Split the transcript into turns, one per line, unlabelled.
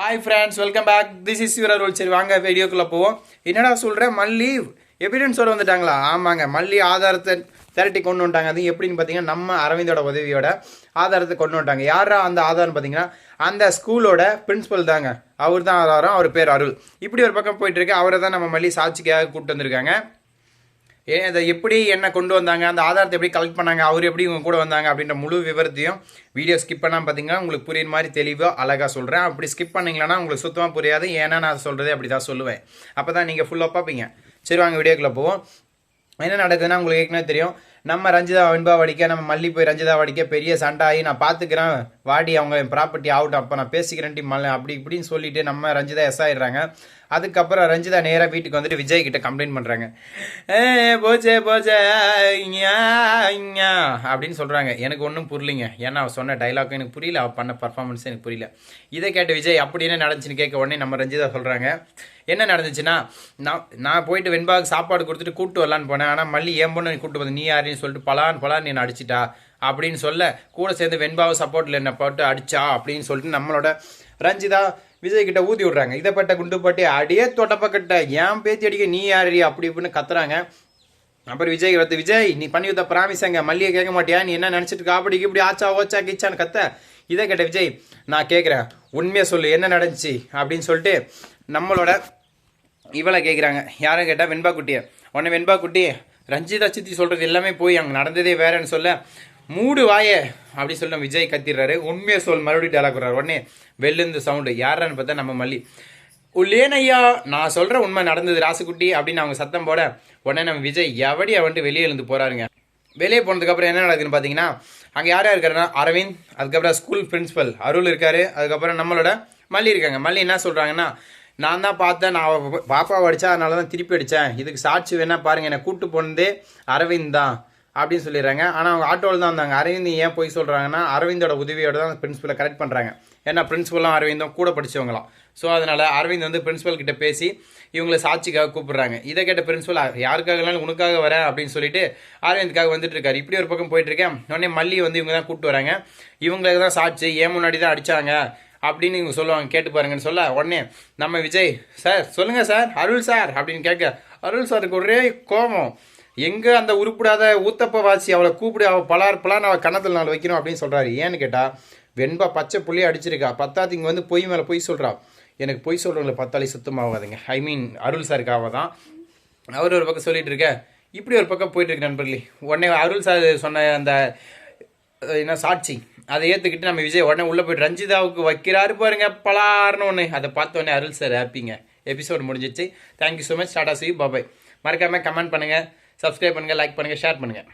Hi friends welcome back this is your role சரி வாங்க வீடியோக்குள்ளே போவோம். என்னடா சொல்கிறேன் மல்லி எவிடன்ஸோடு வந்துட்டாங்களா? ஆமாங்க மல்லி ஆதாரத்தை திரட்டி கொண்டு வந்துட்டாங்க. அது எப்படின்னு பார்த்தீங்கன்னா நம்ம அரவிந்தோட உதவியோட ஆதாரத்தை கொண்டு வந்துட்டாங்க. யாரா அந்த ஆதாரம் பார்த்தீங்கன்னா அந்த ஸ்கூலோட பிரின்சிபல் தாங்க. அவர் தான் ஆதாரம் அவர் பேர் அருள். இப்படி ஒரு பக்கம் போயிட்டுருக்கு அவரை தான் நம்ம மல்லி சாட்சிக்காக கூப்பிட்டு வந்திருக்காங்க. ஏன் அதை எப்படி என்ன கொண்டு வந்தாங்க அந்த ஆதாரத்தை எப்படி கலெக்ட் பண்ணாங்க அவர் எப்படி இவங்க கூட வந்தாங்க அப்படின்ற முழு விவரத்தையும் வீடியோ ஸ்கிப் பண்ணால் பார்த்தீங்கன்னா உங்களுக்கு புரியுற மாதிரி தெளிவாக அழகாக சொல்கிறேன் அப்படி ஸ்கிப் பண்ணீங்களன்னா உங்களுக்கு சுத்தமாக புரியாது. ஏன்னா நான் சொல்கிறதே அப்படி தான் சொல்லுவேன். அப்போ தான் நீங்கள் ஃபுல்லாக பார்ப்பீங்க. சரி வாங்க வீடியோக்குள்ளே போவோம். என்ன நடக்குதுன்னா உங்களுக்கு ஏற்கனவே தெரியும். நம்ம ரஞ்சிதா வெண்பா வடிக்க நம்ம மல்லி போய் ரஞ்சிதா வடிக்க பெரிய சண்டை ஆகி நான் பார்த்துக்கிறேன். வாடி அவங்க ப்ராப்பர்ட்டி ஆகட்டும் அப்போ நான் பேசிக்கிறேன்ட்டி மல்ல அப்படி இப்படின்னு சொல்லிட்டு நம்ம ரஞ்சிதா எஸ் ஆயிடுறாங்க. அதுக்கப்புறம் ரஞ்சிதா நேராக வீட்டுக்கு வந்துட்டு விஜய் கிட்ட கம்ப்ளைண்ட் பண்ணுறாங்க ஏ போச்சே போச்சே அப்படின்னு சொல்கிறாங்க எனக்கு ஒன்றும் புரியலிங்க. ஏன்னா அவள் சொன்ன டைலாக்கும் எனக்கு புரியல. அவள் பண்ண பர்ஃபார்மன்ஸும் எனக்கு புரியல. இதை கேட்ட விஜய் அப்படி என்ன நடந்துச்சுன்னு கேட்க உடனே நம்ம ரஞ்சிதா சொல்கிறாங்க என்ன நடந்துச்சுன்னா நான் நான் போயிட்டு வெண்பாவுக்கு சாப்பாடு கொடுத்துட்டு கூப்பிட்டு வரலான்னு போனேன். ஆனால் மல்லி ஏன் பொண்ணு கூப்பிட்டு வந்து நீ யாருன்னு சொல்லிட்டு பலான் பலான் நீ அடிச்சிட்டா? அப்படின்னு சொல்ல கூட சேர்ந்து வெண்பாவை சப்போர்ட்டில் என்ன போட்டு அடிச்சா அப்படின்னு சொல்லிட்டு நம்மளோட ரஞ்சிதா விஜய் கிட்ட ஊற்றி விடுறாங்க. இதை பட்ட குண்டு பட்டி அடியே தொடப்பக்கிட்ட ஏன் பேத்தி அடிக்க? நீ யாரு அப்படி இப்படின்னு கத்துறாங்க. அப்புறம் விஜய் வந்து விஜய் நீ பண்ணி வைத்த பிராமிசங்க மல்லியை கேட்க மாட்டியா? நீ என்ன நினச்சிட்டு இருக்கா? அப்படி இப்படி ஆச்சா ஓச்சா கிச்சான்னு கத்த. இதை கேட்ட விஜய் நான் கேட்குறேன். உண்மையை சொல்லு. என்ன நடந்துச்சு? அப்படின்னு சொல்லிட்டு நம்மளோட இவளை கேட்குறாங்க. யாரும் கேட்டால் வெண்பா குட்டியை உடனே வெண்பா குட்டி ரஞ்சிதா சித்தி சொல்கிறது எல்லாமே போய் அங்கே நடந்ததே வேறன்னு சொல்ல மூடு வாயே அப்படி சொல்ல விஜய் கத்திடுறாரு. உண்மையை சொல் மறுபடியும் டேலாக் விடுறாரு. உடனே வெள்ளுந்து சவுண்டு யாரான்னு பார்த்தா நம்ம மல்லி. உள்ளேனையா நான் சொல்கிற உண்மை நடந்தது ராசுக்குட்டி அப்படின்னு அவங்க சத்தம் போட உடனே நம்ம விஜய் எவடி அவன்ட்டு வெளியே எழுந்து போகிறாருங்க வெளியே போனதுக்கப்புறம் என்ன நடக்குதுன்னு பார்த்தீங்கன்னா அங்கே யார் யார் இருக்காருன்னா அரவிந்த் அதுக்கப்புறம் ஸ்கூல் பிரின்சிபல் அருள் இருக்கார் அதுக்கப்புறம் நம்மளோட மல்லி இருக்காங்க. மல்லி என்ன சொல்கிறாங்கன்னா நான் தான் பார்த்தேன் நான் அவ பாப்பாவை அடித்தா அதனால தான் திருப்பி அடித்தேன் இதுக்கு சாட்சி வேணால் பாருங்க என்னை கூப்பிட்டு போனதே அரவிந்த் தான். அப்படின்னு சொல்லிடுறாங்க. ஆனால் அவங்க ஆட்டோவில் தான் வந்தாங்க. அரவிந்த் ஏன் போய் சொல்கிறாங்கன்னா அரவிந்தோட உதவியோட தான் பிரின்ஸிபலை கரெக்ட் பண்ணுறாங்க ஏன்னா பிரின்சிபலும் அரவிந்தும் கூட படிச்சவங்களாம். ஸோ அதனால் அரவிந்த் வந்து பிரின்ஸிபல் கிட்ட பேசி இவங்களை சாட்சிக்காக கூப்பிடுறாங்க. இதை கேட்ட பிரின்ஸிபல் யாருக்காகலாம் உனக்காக வரேன் அப்படின்னு சொல்லிட்டு அரவிந்துக்காக வந்துட்டு இருக்காரு. இப்படி ஒரு பக்கம் போயிட்டு இருக்கேன். உடனே மல்லி வந்து இவங்க தான் கூப்பிட்டு வராங்க. இவங்களுக்கு தான் சாட்சி. ஏன் முன்னாடி தான் அடிச்சாங்க? அப்படின்னு இவங்க சொல்லுவாங்க. கேட்டு பாருங்கன்னு சொல்ல உடனே நம்ம விஜய் சார் சொல்லுங்கள் சார். அருள் சார் அப்படின்னு கேட்க அருள் சாருக்கு ஒரே கோபம். எங்க அந்த உருப்பிடாத ஊத்தப்ப வாசி அவளை கூப்பிடு அவள் பலார் பலான்னு அவள் கணத்தில் நாள் வைக்கணும் அப்படின்னு சொல்கிறாரு ஏன்னு கேட்டால் வெண்பா பச்சை புள்ளியை அடிச்சிருக்கா. பத்தாத்து இங்கே வந்து பொய் மேலே பொய் சொல்கிறா எனக்கு பொய் சொல்கிறவங்களை பத்தாலே சுத்தமாகாதுங்க ஐ மீன் அருள் சாருக்காக தான் அவர் ஒரு பக்கம் சொல்லிட்டு இருக்க. இப்படி ஒரு பக்கம் போயிட்டுருக்கு நண்பர்களே. உடனே அருள் சார் சொன்ன அந்த என்ன சாட்சி அதை ஏற்றுக்கிட்டு நம்ம விஜய் உடனே உள்ளே போயிட்டு ரஞ்சிதாவுக்கு வைக்கிறாரு பாருங்க பலார்னு ஒன்று அதை பார்த்த உடனே அருள் சார் ஹாப்பிங்க எபிசோட் முடிஞ்சிச்சு. Thank you so much tata see bye bye மறக்காமல் கமெண்ட் பண்ணுங்கள் சப்ஸ்கிரைப் பண்ணுங்கள் லைக் பண்ணுங்கள் ஷேர் பண்ணுங்கள்